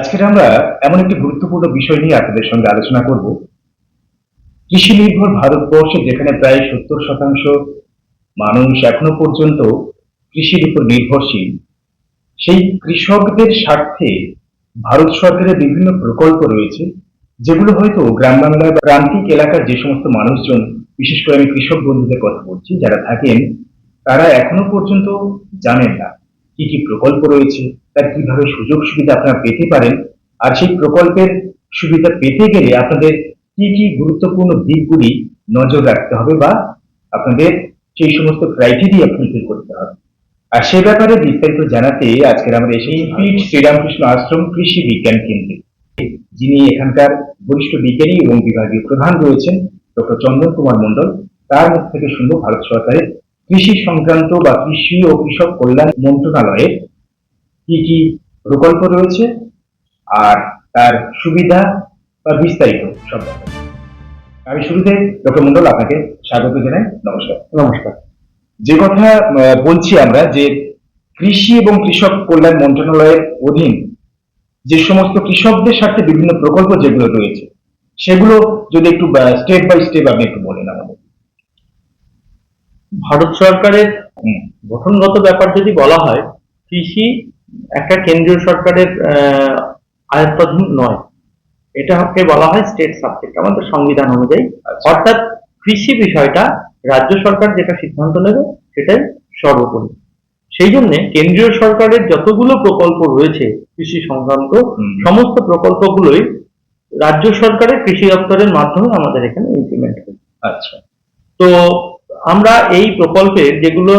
আজকের আমরা এমন একটি গুরুত্বপূর্ণ বিষয় নিয়ে আপনাদের সঙ্গে আলোচনা করব। কৃষি নির্ভর ভারতবর্ষে যেখানে প্রায় সত্তর শতাংশ মানুষ এখনও পর্যন্ত কৃষির উপর নির্ভরশীল, সেই কৃষকদের স্বার্থে ভারত সরকারের বিভিন্ন প্রকল্প রয়েছে, যেগুলো হয়তো গ্রাম বাংলার প্রান্তিক এলাকার যে সমস্ত মানুষজন, বিশেষ করে আমি কৃষক বন্ধুদের কথা বলছি, যারা থাকেন, তারা এখনও পর্যন্ত জানেন না। কি কি প্রকল্প রয়েছে, তার কীভাবে সুযোগ সুবিধা আপনারা পেতে পারেন, আর সেই প্রকল্পের সুবিধা পেতে গেলে আপনাদের কি কি গুরুত্বপূর্ণ দিকগুলি নজর রাখতে হবে বা আপনাদের সেই সমস্ত ক্রাইটেরিয়া ফুলফিল করতে হবে। আর সে ব্যাপারে বিস্তারিত জানাতে আজকের আমরা এসে পীঠ শ্রীরামকৃষ্ণ আশ্রম কৃষি বিজ্ঞান কেন্দ্রে। যিনি এখানকার বরিষ্ঠ বিজ্ঞানী এবং বিভাগীয় প্রধান রয়েছেন, ডক্টর চন্দন কুমার মন্ডল তার মুখ থেকে শুনব ভারত সরকারের কৃষি সংক্রান্ত বা কৃষি ও কৃষক কল্যাণ মন্ত্রণালয়ের কি কি প্রকল্প রয়েছে আর তার সুবিধা বা বিস্তারিত সব আমি শুরুতে ডক্টর মন্ডল আপনাকে স্বাগত জানাই, নমস্কার। নমস্কার। যে কথা বলছি আমরা যে কৃষি এবং কৃষক কল্যাণ মন্ত্রণালয়ের অধীন যে সমস্ত কৃষকদের স্বার্থে বিভিন্ন প্রকল্প যেগুলো রয়েছে, সেগুলো যদি একটু স্টেপ বাই স্টেপ আপনি একটু বলেন আমাদের। ভারত সরকারের গঠনগত ব্যাপার যদি বলা হয় কৃষি একটা কেন্দ্রীয় সরকারের আয়ত্তাধীন নয়। এটাকে বলা হয় স্টেট সাবজেক্ট আমাদের সংবিধান অনুযায়ী। আচ্ছা। অর্থাৎ কৃষি বিষয়টা রাজ্য সরকার যেটা সিদ্ধান্ত নেবে সেটাই সর্বোপরি। সেই জন্য কেন্দ্রীয় সরকারের যতগুলো প্রকল্প রয়েছে কৃষি সংক্রান্ত সমস্ত প্রকল্পগুলোই রাজ্য সরকারের কৃষি দপ্তরের মাধ্যমে আমাদের এখানে ইমপ্লিমেন্ট হয় আচ্ছা। তো আমরা এই প্রকল্পের যেগুলো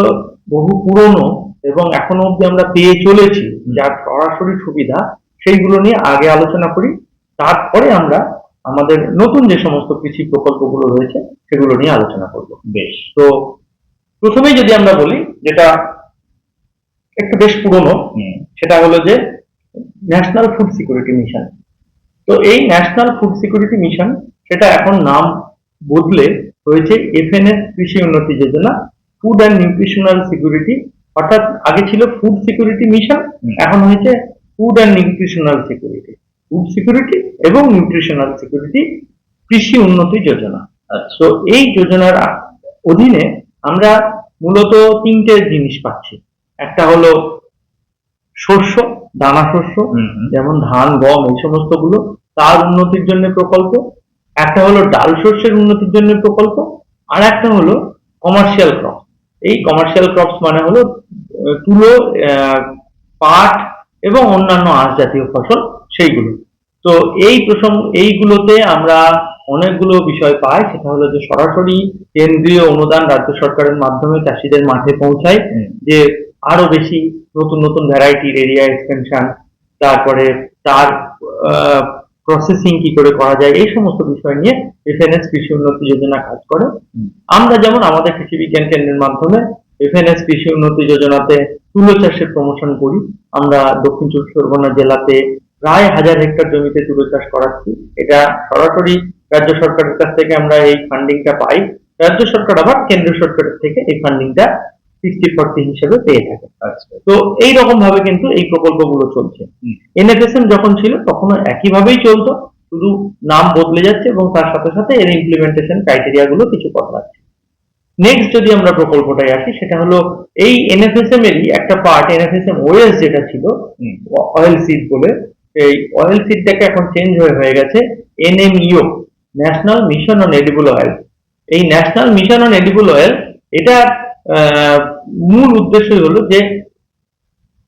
বহু পুরনো এবং এখনও অব্দি আমরা পেয়ে চলেছি যার সরাসরি সুবিধা সেইগুলো নিয়ে আগে আলোচনা করি। তারপরে আমরা আমাদের নতুন যে সমস্ত কৃষি প্রকল্পগুলো রয়েছে সেগুলো নিয়ে আলোচনা করব। বেশ। তো প্রথমেই যদি আমরা বলি যেটা একটু বেশ পুরনো সেটা হলো যে ন্যাশনাল ফুড সিকিউরিটি মিশন তো এই ন্যাশনাল ফুড সিকিউরিটি মিশন সেটা এখন নাম বদলে হয়েছে এফএনএস কৃষি উন্নতি যোজনা ফুড অ্যান্ড নিউট্রিশনাল সিকিউরিটি অর্থাৎ আগে ছিল ফুড সিকিউরিটি মিশন এখন হয়েছে food and nutritional security food security এবং নিউট্রিশনাল সিকিউরিটি কৃষি উন্নতি যোজনা। আচ্ছা। তো এই যোজনার অধীনে আমরা মূলত তিনটে জিনিস পাচ্ছি। একটা হলো শস্য দানা শস্য। যেমন ধান গম এই সমস্তগুলো তার উন্নতির জন্য প্রকল্প। একটা হলো ডাল শস্যের উন্নতির জন্য প্রকল্প আর একটা হলো কমার্শিয়াল ক্রপ এই কমার্শিয়াল ক্রপস মানে হলো তুলো পাট এবং অন্যান্য আঁশ জাতীয় ফসল সেইগুলো। তো এই প্রসঙ্গ এইগুলোতে আমরা অনেকগুলো বিষয় পাই। সেটা হলো যে সরাসরি কেন্দ্রীয় অনুদান রাজ্য সরকারের মাধ্যমে চাষিদের মাঠে পৌঁছায় যে আরও বেশি নতুন নতুন ভ্যারাইটির এরিয়া এক্সটেনশন তারপরে তার প্রসেসিং কি করে করা যায় এই সমস্ত বিষয় নিয়ে এফএনএস কৃষি উন্নতি যোজনা কাজ করে। আমরা যেমন আমাদের কৃষি বিজ্ঞান কেন্দ্রের মাধ্যমে এফএনএস কৃষি উন্নতি যোজনাতে তুলো চাষের প্রমোশন করি। আমরা দক্ষিণ চব্বিশ পরগনা জেলাতে প্রায় হাজার হেক্টর জমিতে তুলো চাষ করাচ্ছি। এটা সরাসরি রাজ্য সরকারের কাছ থেকে আমরা এই ফান্ডিংটা পাই। রাজ্য সরকার আবার কেন্দ্র সরকারের থেকে এই ফান্ডিংটা সিক্সটি ফর্টি হিসেবে পেয়ে থাকে। আচ্ছা। তো এই রকম ভাবে কিন্তু এই প্রকল্পগুলো চলছে। এনএফএসএম যখন ছিল তখনও একইভাবেই চলতো। শুধু নাম বদলে যাচ্ছে এবং তার সাথে সাথে এর ইমপ্লিমেন্টেশন ক্রাইটেরিয়া গুলো কিছু বদলাচ্ছে। নেক্সট যদি আমরা প্রকল্পটায় আসি সেটা হলো এই এনএফএসএম এরই একটা পার্ট এনএফএসএম ওএস যেটা ছিল অয়েল সিড বলে এই অয়েল সিডটাকে এখন চেঞ্জ হয়ে হয়ে গেছে NMEO national mission on edible oil এই national mission on edible oil এটা মূল উদ্দেশ্যই হলো যে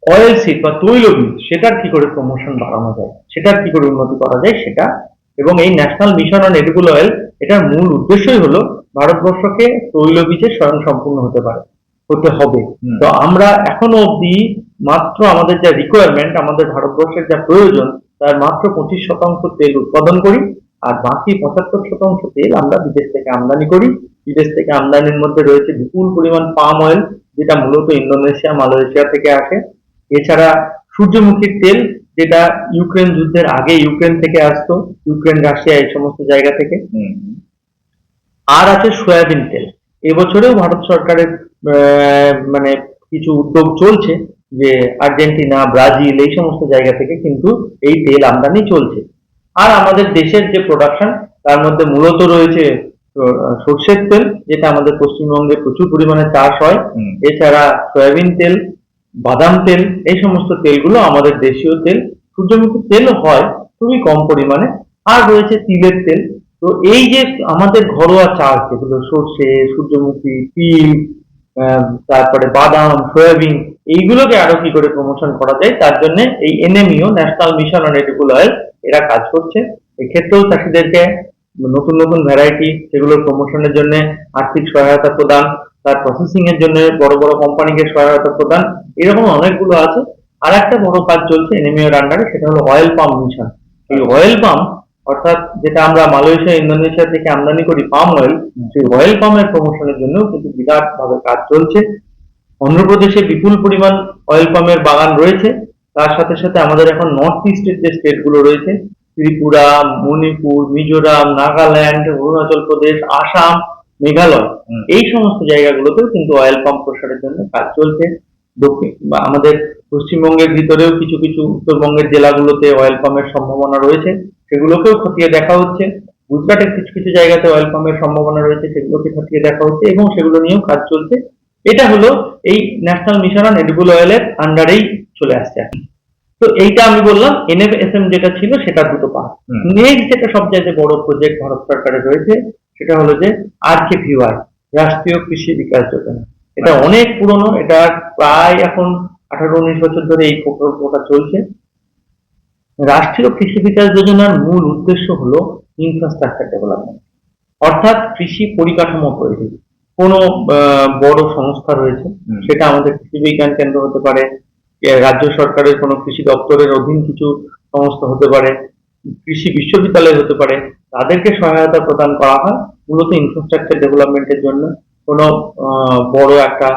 অয়েল সিড বা তৈলবীজ সেটার কি করে প্রমোশন বাড়ানো যায়? সেটার কি করে উন্নতি করা যায় সেটা? এবং এই national mission on edible oil এটার মূল উদ্দেশ্যই হলো ভারতবর্ষকে তৈলবীজে স্বয়ং সম্পূর্ণ হতে পারে হতে হবে। তো আমরা এখনও অবধি মাত্র আমাদের যা রিকোয়ারমেন্ট আমাদের ভারতবর্ষের যা প্রয়োজন তার মাত্র পঁচিশ শতাংশ তেল উৎপাদন করি আর বাকি পঁচাত্তর শতাংশ তেল আমরা বিদেশ থেকে আমদানি করি। বিদেশ থেকে আমদানির মধ্যে রয়েছে বিপুল পরিমাণ পাম অয়েল যেটা মূলত ইন্দোনেশিয়া মালয়েশিয়া থেকে আসে। এছাড়া সূর্যমুখীর তেল যেটা ইউক্রেন যুদ্ধের আগে ইউক্রেন থেকে আসতো ইউক্রেন রাশিয়া এই সমস্ত জায়গা থেকে। আর আছে সয়াবিন তেল। এবছরেও ভারত সরকারের মানে কিছু উদ্যোগ চলছে যে আর্জেন্টিনা ব্রাজিল এই সমস্ত জায়গা থেকে কিন্তু এই তেল আমদানি চলছে। আর আমাদের দেশের যে প্রোডাকশন তার মধ্যে মূলত রয়েছে সর্ষের তেল যেটা আমাদের পশ্চিমবঙ্গে প্রচুর পরিমাণে চাষ হয় এছাড়া সয়াবিন তেল বাদাম তেল এই সমস্ত তেলগুলো আমাদের দেশীয় তেল সূর্যমুখী তেল হয় খুবই কম পরিমাণে আর রয়েছে তিলের তেল। তো এই যে আমাদের ঘরোয়া চাষ যেগুলো সর্ষে সূর্যমুখী তিল তারপরে বাদাম সয়াবিন এইগুলোকে আরও কি করে প্রমোশন করা যায় তার জন্য এই NMEO national mission on edible oil এরা কাজ করছে। এক্ষেত্রেও চাষিদেরকে নতুন নতুন ভ্যারাইটি সেগুলোর প্রমোশনের জন্য আর্থিক সহায়তা প্রদান, তার প্রসেসিং এর জন্য বড় বড় কোম্পানিকে সহায়তা প্রদান, এরকম অনেকগুলো আছে। আর একটা বড় কাজ চলছে এনএমইওর আন্ডারে সেটা হলো অয়েল পাম্প মিশন এই অয়েল পাম্প অর্থাৎ যেটা আমরা মালয়েশিয়া, ইন্দোনেশিয়া থেকে আমদানি করি পাম অয়েল সেই অয়েল পাম্পের প্রমোশনের জন্য কিন্তু বিরাট ভাবে কাজ চলছে। অন্ধ্রপ্রদেশে বিপুল পরিমাণ অয়েল পাম্পের বাগান রয়েছে। তার সাথে সাথে আমাদের এখন নর্থ ইস্টের যে স্টেটগুলো রয়েছে ত্রিপুরা মণিপুর মিজোরাম নাগাল্যান্ড অরুণাচল প্রদেশ আসাম মেঘালয় এই সমস্ত জায়গাগুলোতেও কিন্তু অয়েল পাম্প প্রসারের জন্য কাজ চলছে। দক্ষিণ বা আমাদের পশ্চিমবঙ্গের ভিতরেও কিছু কিছু উত্তরবঙ্গের জেলাগুলোতে অয়েল পাম্পের সম্ভাবনা রয়েছে সেগুলোকেও খতিয়ে দেখা হচ্ছে। গুজরাটের কিছু কিছু জায়গাতে অয়েল পাম্পের সম্ভাবনা রয়েছে সেগুলোকে খতিয়ে দেখা হচ্ছে এবং সেগুলো নিয়েও কাজ চলছে। এটা হলো এই ন্যাশনাল মিশন অন এডিবল অয়েলের আন্ডারেই চলে আসছে। তো এইটা আমি বললাম এনএফএসএম যেটা ছিল সেটা দুটো হুম। নেক্সট যেটা সবচাইতে বড় প্রজেক্ট ভারত সরকারের রয়েছে সেটা হলো যে আরকে ভিওয়াই রাষ্ট্রীয় কৃষি বিকাশ যোজনা। এটা অনেক পুরনো এটা প্রায় এখন আঠারো উনিশ বছর ধরে এই প্রকল্পটা চলছে। রাষ্ট্রীয় কৃষি বিকাশ যোজনার মূল উদ্দেশ্য হলো ইনফ্রাস্ট্রাকচার ডেভেলপমেন্ট অর্থাৎ কৃষি পরিকাঠামো তৈরি। কোনো আহ, বড় সংস্থা রয়েছে সেটা আমাদের কৃষি বিজ্ঞান কেন্দ্র হতে পারে রাজ্য সরকারের কোনো কৃষি দপ্তরের অধীন কিছু সংস্থা হতে পারে, কৃষি বিশ্ববিদ্যালয় হতে পারে, তাদেরকে সহায়তা প্রদান করা হয় মূলত ইনফ্রাস্ট্রাকচার ডেভেলপমেন্টের জন্য। কোনো বড় একটা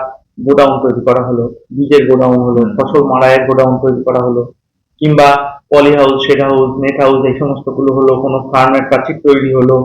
গোডাউন তৈরি করা হলো, বীজের গোডাউন হলো, ফসল মাড়াইয়ের গোডাউন তৈরি করা হলো, কিংবা poly house, shade house, net house, এই সমস্তগুলো হলো, কোনো ফার্মের প্রাচীর তৈরি হলো,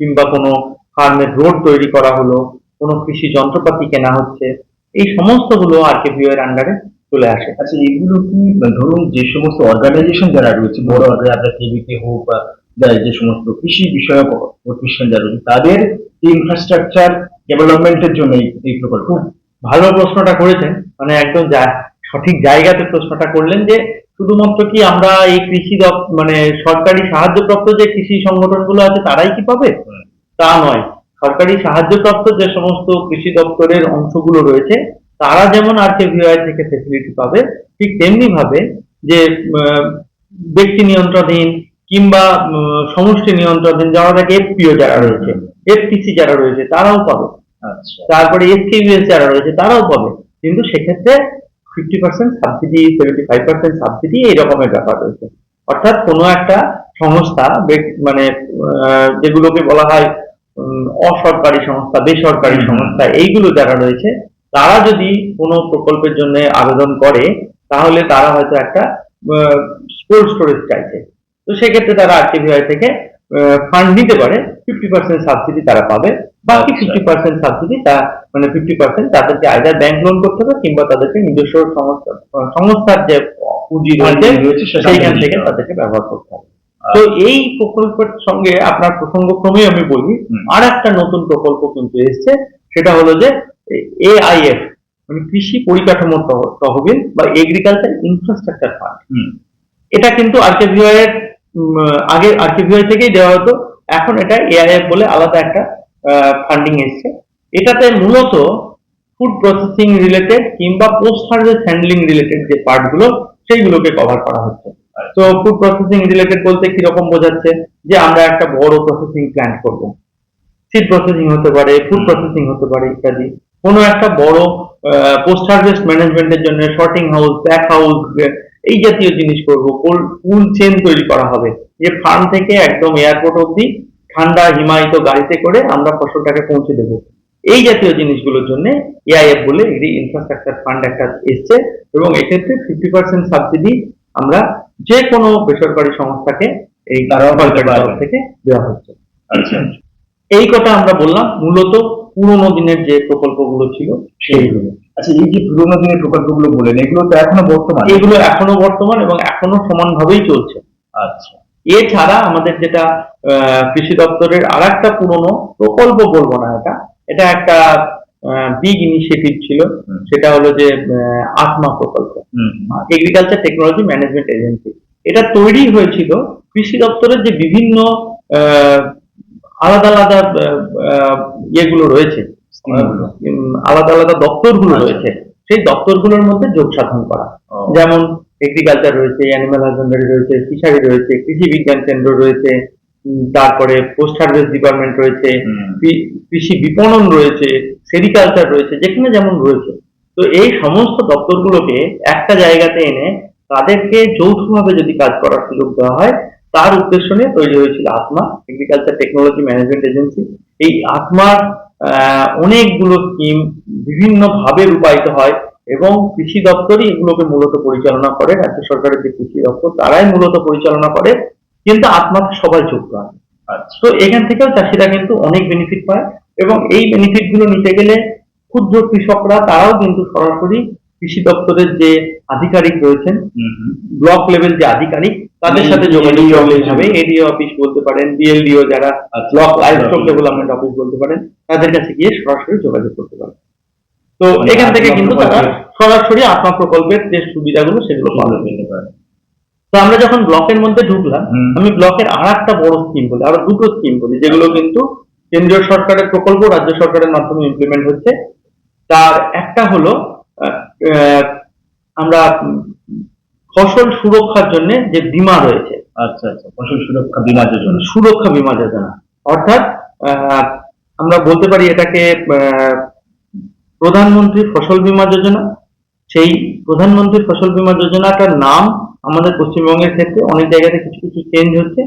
কিংবা কোনো ফার্মের রোড তৈরি করা হলো, কোনো কৃষি যন্ত্রপাতি কেনা হচ্ছে, এই সমস্তগুলো আর কে এর আন্ডারে চলে আসে। আচ্ছা এগুলো কি মানে ধরুন যে সমস্ত অর্গানাইজেশন যারা রয়েছে, বড় আপনার কেবিকে হোক বা যে সমস্ত কৃষি বিষয়ক প্রতিষ্ঠান যারা রয়েছে, তাদের ইনফ্রাস্ট্রাকচার ডেভেলপমেন্টের জন্য এই- প্রকল্প। ভালো প্রশ্নটা করেছেন। মানে একদম যা- সঠিক জায়গাতে প্রশ্নটা করলেন যে, শুধুমাত্র কি আমরা এই কৃষি মানে সরকারি সাহায্যপ্রাপ্ত যে কৃষি সংগঠনগুলো আছে, তারাই কি পাবে? তা নয়। সরকারি সাহায্যপ্রাপ্ত যে সমস্ত কৃষি দপ্তরের অংশগুলো রয়েছে তারা যেমন আর কে থেকে ফেসিলিটি পাবে ঠিক তেমনি ভাবে যে ব্যক্তি নিয়ন্ত্রণাধীন কিংবা সমষ্টি নিয়ন্ত্রণাধীন যারা থাকে এফপিও যারা রয়েছে এফটিসি যারা রয়েছে তারাও পাবে। আচ্ছা। তারপরে এসকেইউএস যারা রয়েছে তারাও পাবে। কিন্তু সেক্ষেত্রে fifty percent subsidy seventy five percent subsidy এই রকমের ব্যাপার রয়েছে। অর্থাৎ কোনো একটা সংস্থা মানে যেগুলোকে বলা হয় অসরকারি সংস্থা বেসরকারি সংস্থা এইগুলো যারা রয়েছে তারা যদি কোনো প্রকল্পের জন্য আবেদন করে তাহলে তারা হয়তো একটা কোল্ড স্টোরেজ চাইছে তো সেক্ষেত্রে তারা আরটিভিআই থেকে ফান্ড নিতে পারে ফিফটি পার্সেন্ট সাবসিডি তারা পাবে বাকি আচ্ছা। ফিফটি পার্সেন্ট সাবসিডি তা মানে ফিফটি পার্সেন্ট তাদেরকে আইদার ব্যাংক লোন করতে হবে কিংবা তাদেরকে নিজস্ব সংস্থা সংস্থার যে পুঁজি রয়েছে সেইখান থেকে। তাদেরকে ব্যবহার করতে হবে তো এই প্রকল্পের সঙ্গে আপনার প্রসঙ্গক্রমেই আমি বলি আর একটা নতুন প্রকল্প কিন্তু এসছে সেটা হলো যে এআইএফ মানে কৃষি পরিকাঠামো তহবিল বা এগ্রিকালচার ইনফ্রাস্ট্রাকচার ফান্ড এটা কিন্তু আরকেভিআই এর আগে আরকেভিআই থেকেই দেওয়া হতো। এখন এটা এআইএফ বলে আলাদা একটা ফান্ডিং এসছে। এটাতে মূলত ফুড প্রসেসিং রিলেটেড কিংবা পোস্ট হারভেস্ট হ্যান্ডলিং রিলেটেড যে পার্টগুলো সেইগুলোকে কভার করা হচ্ছে। তো ফুড প্রসেসিং রিলেটেড বলতে কীরকম বোঝাচ্ছে? যে আমরা একটা বড় প্রসেসিং প্ল্যান্ট করব। সিড প্রসেসিং হতে পারে ফুড প্রসেসিং হতে পারে ইত্যাদি। কোনো একটা বড় পোস্ট হারভেস্ট ম্যানেজমেন্টের জন্য শর্টিং হাউস প্যাক হাউস এই জাতীয় জিনিস করব ফুল চেন তৈরি করা হবে? যে ফার্ম থেকে একদম এয়ারপোর্ট অবধি ঠান্ডা হিমায়িত গাড়িতে করে আমরা ফসলটাকে পৌঁছে দেবো। এই জাতীয় জিনিসগুলোর জন্য এআইএফ বলে এগ্রি ইনফ্রাস্ট্রাকচার ফান্ড একটা এসছে এবং এক্ষেত্রে ফিফটি পার্সেন্ট সাবসিডি আমরা যে কোনো বেসরকারি সংস্থাকে এই থেকে দেওয়া হচ্ছে। আচ্ছা। এই কথা আমরা বললাম মূলত পুরোনো দিনের যে প্রকল্পগুলো ছিল সেইগুলো। আচ্ছা এই যে পুরোনো দিনের প্রকল্পগুলো বলেন এগুলো তো এখনও বর্তমান? এগুলো এখনও বর্তমান এবং এখনও সমানভাবেই চলছে। আচ্ছা। এছাড়া আমাদের যেটা কৃষি দপ্তরের আর একটা পুরনো প্রকল্প বলব না এটা এটা একটা বিগ ইনিশিয়েটিভ ছিল। সেটা হলো যে আত্মা প্রকল্প। হুম। এগ্রিকালচার টেকনোলজি ম্যানেজমেন্ট এজেন্সি এটা তৈরি হয়েছিল কৃষি দপ্তরের যে বিভিন্ন আহ, আলাদা আলাদা ইয়েগুলো রয়েছে। আলাদা আলাদা দপ্তরগুলো আচ্ছা। রয়েছে। সেই দপ্তরগুলোর মধ্যে যোগ সাধন করা। যেমন এগ্রিকালচার রয়েছে অ্যানিমাল হাজবেন্ডারি রয়েছে ফিশারি রয়েছে কৃষি বিজ্ঞান কেন্দ্র রয়েছে তারপরে পোস্ট হারভেস্ট ডিপার্টমেন্ট রয়েছে কৃষি বিপণন রয়েছে সেরিকালচার রয়েছে যেখানে যেমন রয়েছে। তো এই সমস্ত দপ্তরগুলোকে একটা জায়গাতে এনে তাদেরকে যৌথভাবে যদি কাজ করার সুযোগ দেওয়া হয় তার উদ্দেশ্য নিয়ে তৈরি হয়েছিল আত্মা এগ্রিকালচার টেকনোলজি ম্যানেজমেন্ট এজেন্সি এই আত্মার অনেকগুলো স্কিম বিভিন্ন ভাবে রূপায়িত হয় এবং কৃষি দপ্তরই এগুলোকে মূলত পরিচালনা করে রাজ্য সরকারের যে কৃষি দপ্তর তারাই মূলত পরিচালনা করে কিন্তু আত্মাতে সবাই যুক্ত আছে আচ্ছা। তো এখান থেকেও চাষিরা কিন্তু অনেক বেনিফিট পায় এবং এই বেনিফিটগুলো নিতে গেলে ক্ষুদ্র কৃষকরা তারাও কিন্তু সরাসরি কৃষি দপ্তরের যে আধিকারিক রয়েছেন। ব্লক লেভেল যে আধিকারিক তাদের সাথে যোগাযোগ। হবে এডিও অফিস বলতে পারেন বিএলডিও যারা আচ্ছা। ব্লক লাইভস্টক হুম। ডেভেলপমেন্ট অফিস বলতে পারেন তাদের কাছে গিয়ে সরাসরি যোগাযোগ করতে পারেন তো মানে এখান থেকে কিন্তু তারা সরাসরি আত্মা প্রকল্পের যে সুবিধাগুলো সেগুলো পাবে তো আমরা যখন ব্লকের মধ্যে ঢুকলাম আমি ব্লকের আর একটা বড় স্কিম বলি আরও দুটো স্কিম বলি যেগুলো কিন্তু কেন্দ্রীয় সরকারের প্রকল্প রাজ্য সরকারের মাধ্যমে ইমপ্লিমেন্ট হচ্ছে তার একটা হলো আমরা ফসল সুরক্ষার জন্য যে বীমা রয়েছে আচ্ছা আচ্ছা ফসল সুরক্ষা বীমা যোজনা। সুরক্ষা বীমা যোজনা। অর্থাৎ আমরা বলতে পারি এটাকে প্রধানমন্ত্রী ফসল বীমা যোজনা। সেই প্রধানমন্ত্রী ফসল বীমা যোজনাটার নাম আমাদের পশ্চিমবঙ্গের ক্ষেত্রে অনেক জায়গাতে কিছু কিছু চেঞ্জ হচ্ছে।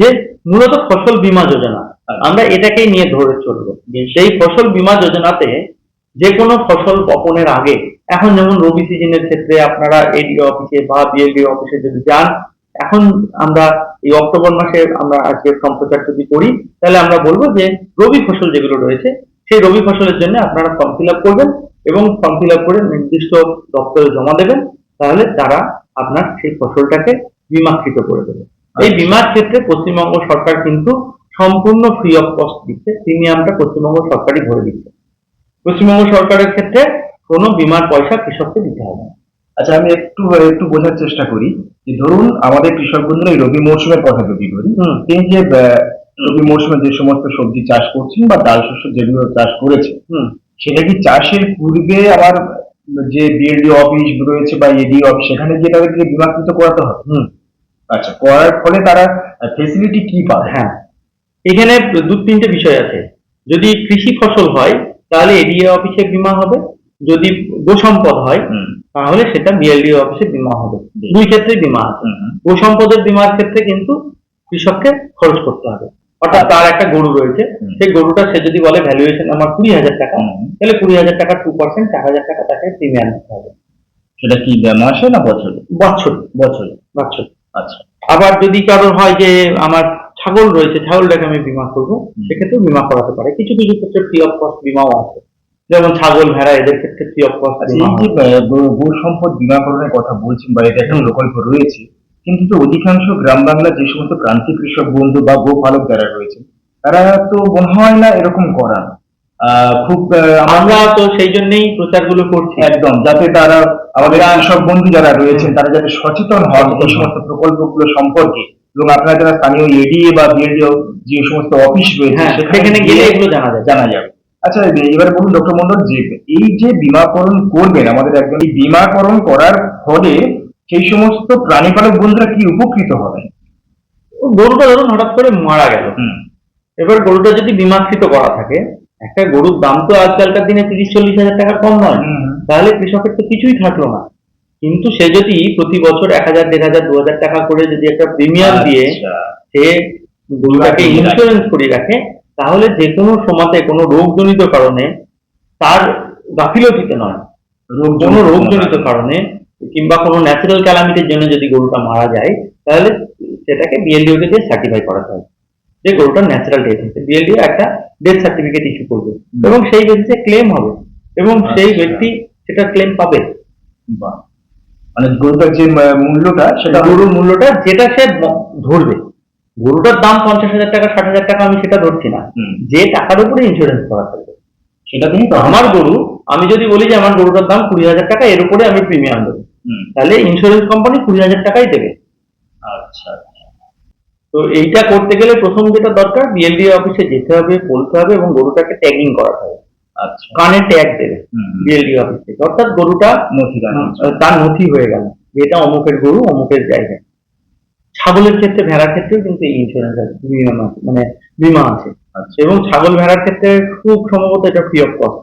যে মূলত ফসল বীমা যোজনা। আচ্ছা। আমরা এটাকেই নিয়ে ধরে চলবো। সেই ফসল বীমা যোজনাতে যে কোনো ফসল বপনের আগে এখন যেমন রবি সিজনের ক্ষেত্রে আপনারা এডিও অফিসে বা বিএলডিও অফিসে যদি যান এখন আমরা এই অক্টোবর মাসে আমরা আজকে সম্প্রচার যদি করি তাহলে আমরা বলব যে রবি ফসল যেগুলো রয়েছে সেই রবি ফসলের জন্য আপনারা ফর্ম ফিল আপ করবেন এবং ফর্ম ফিল আপ করে নির্দিষ্ট দপ্তরে জমা দেবেন তাহলে তারা আপনার সেই ফসলটাকে বিমাকৃত করে দেবে। এই বিমার ক্ষেত্রে পশ্চিমবঙ্গ সরকার কিন্তু সম্পূর্ণ ফ্রি অফ কস্ট দিচ্ছে প্রিমিয়ামটা পশ্চিমবঙ্গ সরকারই ভরে দিচ্ছে। পশ্চিমবঙ্গ সরকারের ক্ষেত্রে কোনো বিমার পয়সা কৃষককে দিতে হবে না। আচ্ছা আমি একটু একটু বোঝার চেষ্টা করি যে ধরুন আমাদের কৃষক বন্ধুরা এই রবি মৌসুমের কথা যদি বলি। এই যে রবি মৌসুমে যে সমস্ত সবজি চাষ করছেন বা ডাল শস্য যেগুলো চাষ করেছে হুম। সেটা কি চাষের পূর্বে আবার যে বিএলডি অফিস রয়েছে বা এডি অফিস সেখানে গিয়ে তাদেরকে বিমাকৃত করাতে হবে? হুম। আচ্ছা করার ফলে তারা ফেসিলিটি কি পাবে? হ্যাঁ। এখানে দু তিনটে বিষয় আছে। যদি কৃষি ফসল হয় তাহলে এডিএ অফিসে বীমা হবে। যদি গোসম্পদ হয় তাহলে সেটা বিএলডি অফিসে বিমা হবে। দুই ক্ষেত্রে বীমা আছে। গোসম্পদের বীমার ক্ষেত্রে কিন্তু কৃষককে খরচ করতে হবে। অর্থাৎ তার একটা গরু রয়েছে। সেই গরুটা সে যদি বলে ভ্যালুয়েশন আমার কুড়ি হাজার টাকা তাহলে কুড়ি হাজার টাকা টু পার্সেন্ট চার হাজার টাকা তাকে প্রিমিয়াম দিতে হবে। সেটা কি মাসে না বছরে? বছর। বছরে। বছর। আচ্ছা। আবার যদি কারোর হয় যে আমার ছাগল রয়েছে ছাগলটাকে আমি বীমা করব। সেক্ষেত্রে বীমা করাতে পারে কিছু কিছু ক্ষেত্রে ফ্রি অফ কস্ট বীমাও আছে যেমন ছাগল ভেড়া এদের ক্ষেত্রে ফ্রি অফ কস্ট এই যে গো- সম্পদ বীমাকরণের কথা বলছেন বা এটা একটা। প্রকল্প রয়েছে কিন্তু অধিকাংশ গ্রাম বাংলার যে সমস্ত প্রান্তিক কৃষক বন্ধু বা গো পালক যারা রয়েছে তারা তো মনে হয় না এরকম করান খুব আহ, আমরা আমরা তো সেই জন্যই প্রচারগুলো করছি। একদম যাতে তারা আমাদের কৃষক বন্ধু যারা রয়েছেন তারা যাতে সচেতন হন এই। সমস্ত প্রকল্পগুলো সম্পর্কে। এবং আপনারা যারা স্থানীয় এডিএ বা বিএডিও যে সমস্ত অফিস রয়েছে হ্যাঁ সেখানে গেলে এগুলো জানা যায় জানা যাবে। আচ্ছা এবার বলুন ডক্টর মন্ডল যে এই যে বীমাকরণ করবেন আমাদের একজন এই বীমাকরণ করার ফলে সেই সমস্ত প্রাণীপালক বন্ধুরা কি উপকৃত হবেন গরুটা ধরুন হঠাৎ করে মারা গেল। হুম, এবার গরুটা যদি বীমাকৃত করা থাকে একটা গরুর দাম তো আজকালকার দিনে তিরিশ চল্লিশ হাজার টাকা কম নয়। তাহলে কৃষকের তো কিছুই থাকল না। কিন্তু সে যদি প্রতি বছর এক হাজার দেড় হাজার দু হাজার টাকা করে যদি একটা প্রিমিয়াম দিয়ে আচ্ছা, সে গরুটাকে। ইন্স্যুরেন্স করে রাখে তাহলে যে কোনো সময়তে কোনো রোগজনিত কারণে তার গাফিলতিতে নয়। কোনো রোগজনিত কারণে। কিংবা কোনো ন্যাচারাল ক্যালামিটির জন্য যদি গরুটা মারা যায় তাহলে সেটাকে বিএলডিওকে দিয়ে সার্টিফাই করাতে হবে। যে গরুটার ন্যাচারাল ডেথ হয়েছে বিএলডিও একটা ডেথ সার্টিফিকেট ইস্যু করবে। এবং সেই বেসিসে ক্লেম হবে। এবং সেই আচ্ছা। ব্যক্তি সেটা ক্লেম পাবে। মানে গরুটার যে মূল্যটা সেটা গরুর মূল্যটা যেটা সে ধরবে। গরুটার দাম পঞ্চাশ হাজার টাকা ষাট হাজার টাকা আমি সেটা ধরছি না। যে টাকার উপরে ইন্স্যুরেন্স করা থাকবে। সেটা তিনি তো আমার গরু আমি যদি বলি যে আমার গরুটার দাম কুড়ি হাজার টাকা এর উপরে আমি প্রিমিয়াম দেবো। তাহলে ইন্স্যুরেন্স কোম্পানি কুড়ি হাজার টাকাই দেবে। আচ্ছা আচ্ছা। তো এইটা করতে গেলে প্রথম যেটা দরকার বিএলডিএ অফিসে যেতে হবে বলতে হবে এবং গরুটাকে ট্যাগিং করাতে হবে। আচ্ছা। কানে ট্যাগ দেবে। বিএলডিএ অফিস থেকে। অর্থাৎ গরুটা নথি তার নথি হয়ে গেল। এটা অমুকের গরু অমুকের জায়গায় ছাগলের ক্ষেত্রে ভেড়ার ক্ষেত্রেও কিন্তু এই ইন্স্যুরেন্স আছে। বিমা আছে মানে বিমা আছে। আচ্ছা। এবং ছাগল ভেড়ার ক্ষেত্রে খুব সম্ভবত এটা ফ্রি অফ কস্ট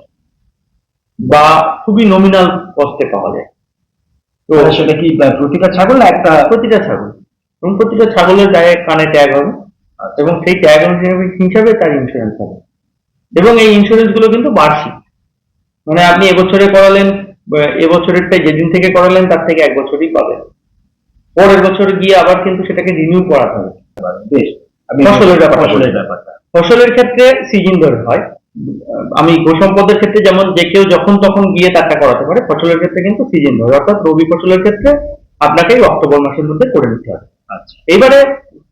বা খুবই নমিনাল কস্টে পাওয়া যায়। তো সেটা কি প্রতিটা ছাগল একটা প্রতিটা ছাগল। এবং প্রতিটা ছাগলের গায়ে কানে ট্যাগ হবে। এবং সেই ট্যাগ হিসাবে তার ইন্স্যুরেন্স হবে। এবং এই ইন্স্যুরেন্সগুলো কিন্তু বার্ষিক। মানে আপনি এবছরে করালেন এবছরেরটা যেদিন থেকে করালেন তার থেকে এক বছরই পাবেন। পরের বছর গিয়ে আবার কিন্তু সেটাকে রিনিউ করাতে হবে। বেশ ফসলের ব্যাপারটা ফসলের। ব্যাপারটা। ফসলের ক্ষেত্রে সিজন ধরে হয়। আমি গোসম্পদের ক্ষেত্রে যেমন যে কেউ যখন তখন গিয়ে তারটা করাতে পারে ফসলের ক্ষেত্রে কিন্তু সিজন ধরে। অর্থাৎ রবি ফসলের ক্ষেত্রে আপনাকে অক্টোবর মাসের মধ্যে করে নিতে হবে। এবারে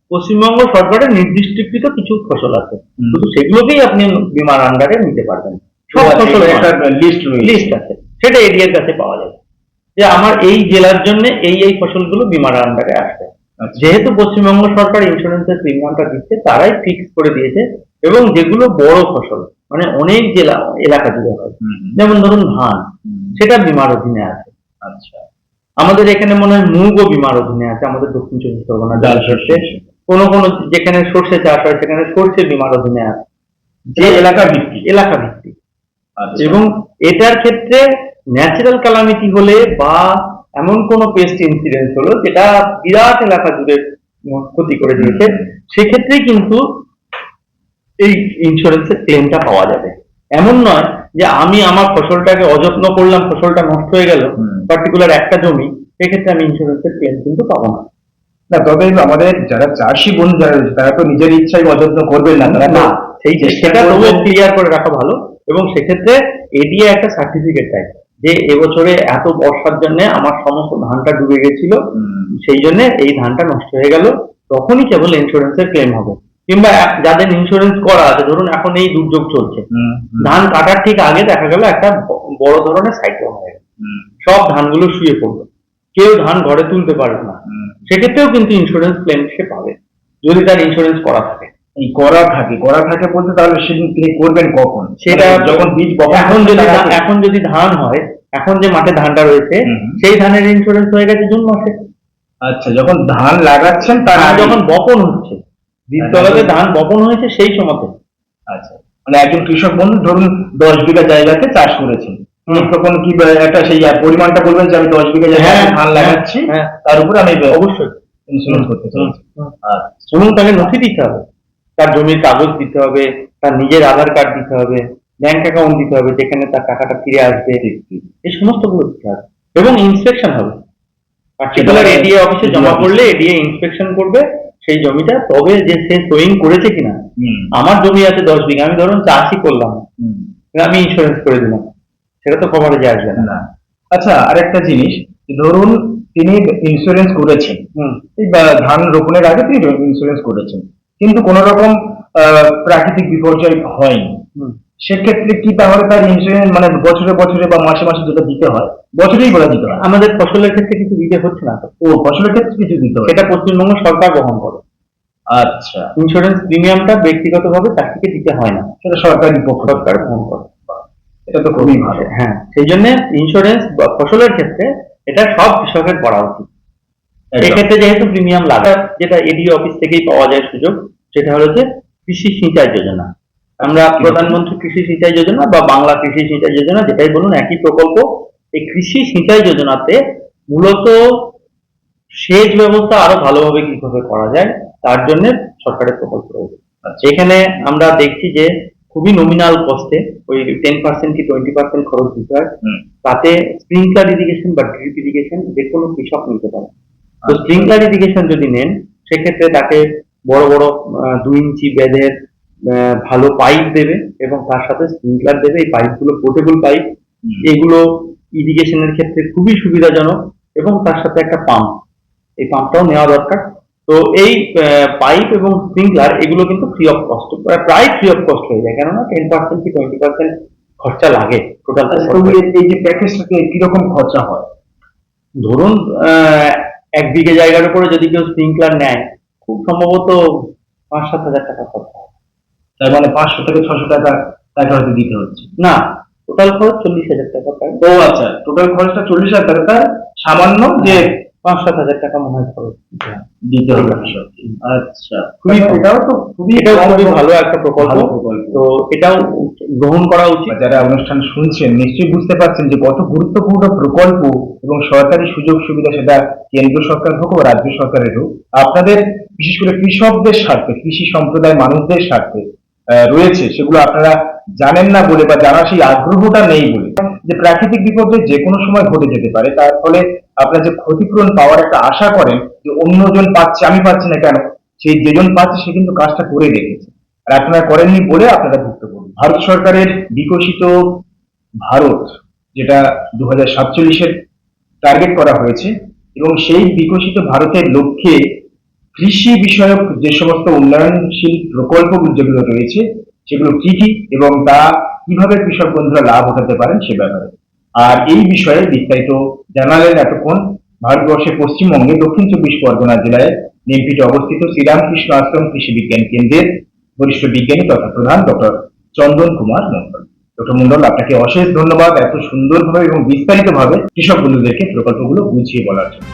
পশ্চিমবঙ্গ সরকারের নির্দিষ্টকৃত কিছু ফসল আছে। শুধু সেগুলোকেই আপনি বিমার আন্ডারে নিতে পারবেন। সব আচ্ছা, ফসলের একটা লিস্ট লিস্ট আছে। সেটা এডিএর কাছে পাওয়া যাবে। যে আমার এই জেলার জন্য এই এই ফসলগুলো বিমার আন্ডারে আসবে। আচ্ছা। যেহেতু পশ্চিমবঙ্গ সরকার ইন্স্যুরেন্সের প্রিমিয়ামটা দিচ্ছে তারাই ফিক্স করে দিয়েছে এবং যেগুলো বড় ফসল মানে অনেক জেলা এলাকা জুড়ে হয়। যেমন ধরুন ধান সেটা বিমার অধীনে আছে। আচ্ছা। আমাদের এখানে মনে হয় মুগও বিমার অধীনে আছে আমাদের দক্ষিণ চব্বিশ পরগনা ডাল। শস্যে কোনো কোনো যেখানে সর্ষে চাষ হয় সেখানে সর্ষে বিমার অধীনে আছে। যে এলাকা ভিত্তিক। এলাকা ভিত্তিক। আচ্ছা। এবং এটার ক্ষেত্রে ন্যাচারাল কালামিটি হলে বা এমন কোনো পেস্ট ইনসিডেন্স হলো যেটা বিরাট এলাকা জুড়ে ক্ষতি করে দিয়েছে সেক্ষেত্রে কিন্তু এই ইন্স্যুরেন্সের ক্লেমটা পাওয়া যাবে। এমন নয় যে আমি আমার ফসলটাকে অযত্ন করলাম ফসলটা নষ্ট হয়ে গেল পার্টিকুলার একটা জমি সেক্ষেত্রে আমি ইন্স্যুরেন্সের ক্লেম কিন্তু পাবো না। না তবে আমাদের যারা চাষি বন্ধু যারা রয়েছে তারা তো নিজের ইচ্ছায় অযত্ন করবেন না তারা না সেই চেষ্টা সেটা তবুও ক্লিয়ার করে রাখা ভালো এবং সেক্ষেত্রে এডিএ একটা সার্টিফিকেট দেয় যে এবছরে এত বর্ষার জন্য আমার সমস্ত ধানটা ডুবে গেছিল সেই জন্য এই ধানটা নষ্ট হয়ে গেল তখনই কেবল ইন্স্যুরেন্সের ক্লেম হবে। কিংবা যাদের ইন্স্যুরেন্স করা আছে ধরুন এখন এই দুর্যোগ চলছে। ধান কাটার ঠিক আগে দেখা গেল একটা বড় ধরনের সাইকেল হয়ে গেল। সব ধানগুলো শুয়ে পড়ল। কেউ ধান ঘরে তুলতে পারবে না। সেক্ষেত্রেও কিন্তু ইন্স্যুরেন্স ক্লেম সে পাবে যদি তার ইন্স্যুরেন্স করা থাকে। এই করা থাকে করা থাকে বলতে তাহলে সেদিন তিনি করবেন কখন? সেটা মানে যখন বীজ এখন যদি এখন যদি ধান হয় এখন যে মাঠে ধানটা রয়েছে। সেই ধানের ইন্স্যুরেন্স হয়ে গেছে জুন মাসে। আচ্ছা যখন ধান লাগাচ্ছেন তার যখন বপন হচ্ছে বীজতলাতে আচ্ছা। ধান বপন হয়েছে সেই সময়তে। আচ্ছা। মানে একজন কৃষক বন্ধু ধরুন দশ বিঘা জায়গাতে চাষ করেছেন। তখন কি একটা সেই পরিমাণটা বলবেন যে আমি দশ বিঘা জায়গায় হ্যাঁ, ধান লাগাচ্ছি হ্যাঁ। তার উপরে আমি অবশ্যই। ইন্স্যুরেন্স করতে চাইছি। হুম। আচ্ছা। তাকে নথি দিতে হবে। তার জমির কাগজ দিতে হবে তার নিজের আধার কার্ড দিতে হবে ব্যাংক অ্যাকাউন্ট দিতে হবে যেখানে তার টাকাটা ফিরে আসবে। এই সমস্তগুলো দিতে হবে। এবং ইন্সপেকশন হবে। পার্টিকুলার এডিএ অফিসে জমা করলে এডিএ ইন্সপেকশন করবে। সেই জমিটা তবে যে সে সোয়িং করেছে কিনা আমার জমি আছে দশ বিঘা আমি ধরুন চাষই করলাম। আমি ইন্স্যুরেন্স করে দিলাম সেটা তো কভারেজে আসবে না। আচ্ছা আরেকটা জিনিস ধরুন তিনি ইন্স্যুরেন্স করেছেন। ধান রোপণের আগে তিনি ইন্স্যুরেন্স করেছেন। কিন্তু কোন রকম আহ, প্রাকৃতিক বিপর্যয় হয়নি। সেক্ষেত্রে কি তাহলে তার ইন্স্যুরেন্স মানে বছরে বছরে বা মাসে মাসে যেটা দিতে হয়? বছরেই বলে দিতে হয়। আমাদের ফসলের ক্ষেত্রে কিছু দিতে হচ্ছে না ও ফসলের ক্ষেত্রে কিছু দিতে হয়? সেটা পশ্চিমবঙ্গ সরকার বহন করে। আচ্ছা। ইন্স্যুরেন্স প্রিমিয়ামটা ব্যক্তিগতভাবে তার থেকে দিতে হয় না। সেটা সরকারি পক্ষ সরকার বহন করে। এটা তো খুবই ভালো। হ্যাঁ সেই জন্য ইন্স্যুরেন্স বা ফসলের ক্ষেত্রে এটা সব কৃষকের করা উচিত। এক্ষেত্রে যেহেতু প্রিমিয়াম লাগে যেটা এডি অফিস থেকেই পাওয়া যায় সুযোগ সেটা হলো যে কৃষি সিঁচাই যোজনা। আমরা প্রধানমন্ত্রী কৃষি সিঁচাই যোজনা বা বাংলা কৃষি সিঁচাই যোজনা যেটাই বলুন একই প্রকল্প এই কৃষি সিঁচাই যোজনাতে মূলত সেচ ব্যবস্থা আরও ভালোভাবে কীভাবে করা যায় তার জন্য সরকারের প্রকল্প রয়েছে। আচ্ছা। এখানে আমরা দেখছি যে খুবই নমিনাল কস্টে ওই টেন পার্সেন্ট কি টোয়েন্টি পার্সেন্ট খরচ দিতে হয়। তাতে স্প্রিংকলার ইরিগেশন বা ড্রিপ ইরিগেশন যে কোনো কৃষক নিতে পারে। তো আচ্ছা। স্প্রিংকলার ইরিগেশন যদি নেন সেক্ষেত্রে তাকে বড় বড় দুই ইঞ্চি বেদের ভালো পাইপ দেবে এবং তার সাথে স্প্রিংকলার দেবে। এই পাইপগুলো পোর্টেবল পাইপ এগুলো ইরিগেশনের ক্ষেত্রে খুবই সুবিধাজনক এবং তার সাথে একটা পাম্প এই পাম্পটাও নেওয়া দরকার। তো এই পাইপ এবং স্প্রিংকলার এগুলো কিন্তু ফ্রি অফ কস্ট প্রায় ফ্রি অফ কস্ট হয়ে যায়। কেননা টেন পার্সেন্ট কি টোয়েন্টি পার্সেন্ট খরচা লাগে। টোটাল আচ্ছা, এই- যে প্যাকেজটাতে কীরকম খরচা হয়? ধরুন আহ, এক বিঘে জায়গার উপরে যদি কেউ স্প্রিংকলার নেয় খুব সম্ভবত পাঁচ সাত হাজার টাকা খরচা। তার মানে পাঁচশো থেকে ছশো টাকা তাকে হয়তো দিতে হচ্ছে। না টোটাল খরচ চল্লিশ হাজার টাকা ও আচ্ছা টোটাল খরচটা চল্লিশ হাজার টাকা তার সামান্য যে পাঁচ সাত হাজার টাকা মনে হয় খরচ দিতে হয়। হবে। আচ্ছা খুবই এটাও তো খুবই এটাও খুবই ভালো একটা প্রকল্প। তো এটাও গ্রহণ করা উচিত। যারা অনুষ্ঠান শুনছেন নিশ্চয়ই বুঝতে পারছেন যে কত গুরুত্বপূর্ণ প্রকল্প এবং সরকারি সুযোগ সুবিধা সেটা কেন্দ্র সরকার হোক বা রাজ্য সরকারের হোক আপনাদের বিশেষ করে কৃষকদের স্বার্থে কৃষি সম্প্রদায় মানুষদের স্বার্থে রয়েছে, সেগুলো আপনারা জানেন না বলে বা জানার সেই আগ্রহটা নেই বলে। যে প্রাকৃতিক বিপর্যয় যে কোনো সময় ঘটে যেতে পারে, তার ফলে আপনারা যে ক্ষতিপূরণ পাওয়ার একটা আশা করেন যে অন্যজন পাচ্ছে, আমি পাচ্ছি না কেন, সেই যেজন পাচ্ছে, সে কিন্তু কাজটা করে রেখেছে। আর আপনারা করেননি বলে আপনারা ভুক্তভোগী ভারত সরকারের বিকশিত ভারত, যেটা দু হাজার টার্গেট করা হয়েছে, এবং সেই বিকশিত ভারতের লক্ষ্যে কৃষি বিষয়ক যে সমস্ত উন্নয়নশীল প্রকল্প যেগুলো রয়েছে, সেগুলো কি কি এবং তা কীভাবে কৃষক বন্ধুরা লাভ উঠাতে পারেন সে ব্যাপারে। আর এই বিষয়ে বিস্তারিত জানালেন এতক্ষণ ভারতবর্ষের পশ্চিমবঙ্গে দক্ষিণ চব্বিশ পরগনা জেলায় নিমপিটে অবস্থিত শ্রীরামকৃষ্ণ আশ্রম কৃষি বিজ্ঞান কেন্দ্রের বরিষ্ঠ বিজ্ঞানী তথা প্রধান ডক্টর চন্দন কুমার মন্ডল ডক্টর মন্ডল আপনাকে অশেষ ধন্যবাদ এত সুন্দরভাবে এবং বিস্তারিতভাবে কৃষক বন্ধুদেরকে প্রকল্পগুলো বুঝিয়ে বলার জন্য।